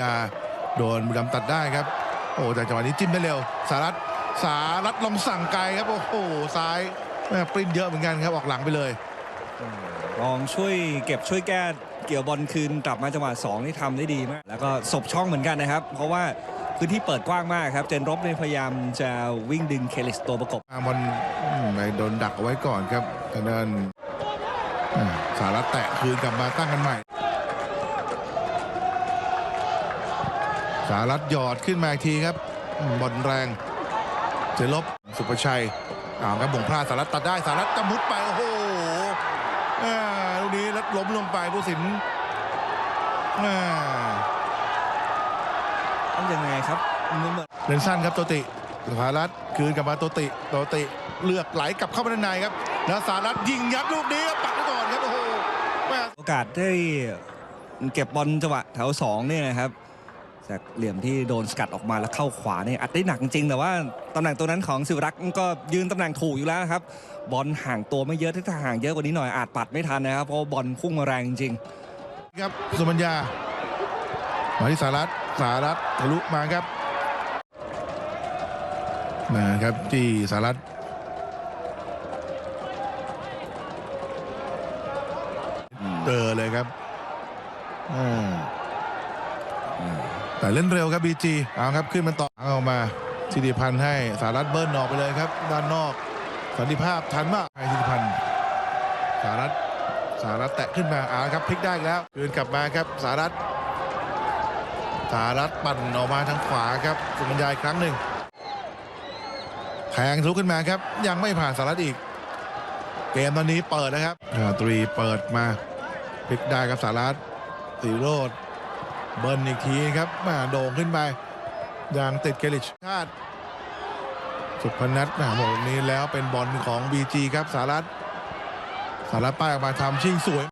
ยาโดนบุรีรัมย์ตัดได้ครับ โอ้จากจังหวะนี้จิ้มได้เร็ว สารัตสารัตลองสั่งไกลครับ โอ้โหซ้ายแม่ปริ้นเยอะเหมือนกันครับออกหลังไปเลยลองช่วยเก็บช่วยแก้เกี่ยวบอลคืนกลับมาจังหวะ2นี่ทำได้ดีมาก แล้วก็ศพช่องเหมือนกันนะครับ เพราะว่าพื้นที่เปิดกว้างมากครับ เจนรบเนี่ยพยายามจะวิ่งดึงเคลิสตัวประกบมาบอลอืมไปโดนดักเอาไว้ก่อนครับทางด้านอ่าสารัตแตะคืนกลับมาตั้งกันใหม่ สารัตหยอดขึ้นมาอีกทีครับอืมบอลแรงเจลบสุประชัยอ้าวครับบ่งพลาดสารัตตัดได้สารัตกำมุดไปโอ้โหอ่าลูกนี้แล้วล้มลงไปผู้สินอ่าต้องยังไงครับมันเหมือนเลนสั้นครับโตติสารัตคืนกลับมาโตติโตติเลือกไหลกลับเข้ามาด้านในครับแล้วสารัตยิงยัดลูกนี้ครับปักไว้ก่อนครับโอ้โหแม่โอกาสได้เก็บบอลจังหวะแถว2เนี่ยนะครับ จากเหลี่ยมที่โดนสกัดออกมาแล้วเข้าขวาเนี่ยอัดได้หนักจริงๆแต่ว่าตำแหน่งตัวนั้นของสิวรักษ์ก็ยืนตำแหน่งถูกอยู่แล้วครับ บอลห่างตัวไม่เยอะถ้าห่างเยอะกว่านี้หน่อยอาจปัดไม่ทันนะครับเพราะบอลพุ่งมาแรงจริงครับสุมัญญามาที่สารัตสารัตทะลุมาครับมาครับที่สารัตเจอเลยครับอ่า แต่เล่นเร็วครับบีจีเอาครับขึ้นมาต่อเอามาสิริพันธ์ให้สารัตเบิ้ลออกไปเลยครับ ด้านนอกสันติภาพทันมากให้สิริพันธ์สารัตสารัตแตะขึ้นมาเอาครับพลิกได้แล้วคืนกลับมาครับสารัตสารัตปั่นออกมาทางขวาครับสุมัญญาอีกครั้งหนึ่งแทงทะลุขึ้นมาครับ ยังไม่ผ่านสารัตอีก เกมตอนนี้เปิดนะครับตรีเปิดมาพลิกได้ครับสารัตสีโรด เบิร์นอีกทีครับมาโด่งขึ้นไปยังติดเกลิชชาติ สุพนัทนะบอกแบบนี้แล้วเป็นบอลของ BG ครับสารัตสารป้ายออกมาทำชิงสวย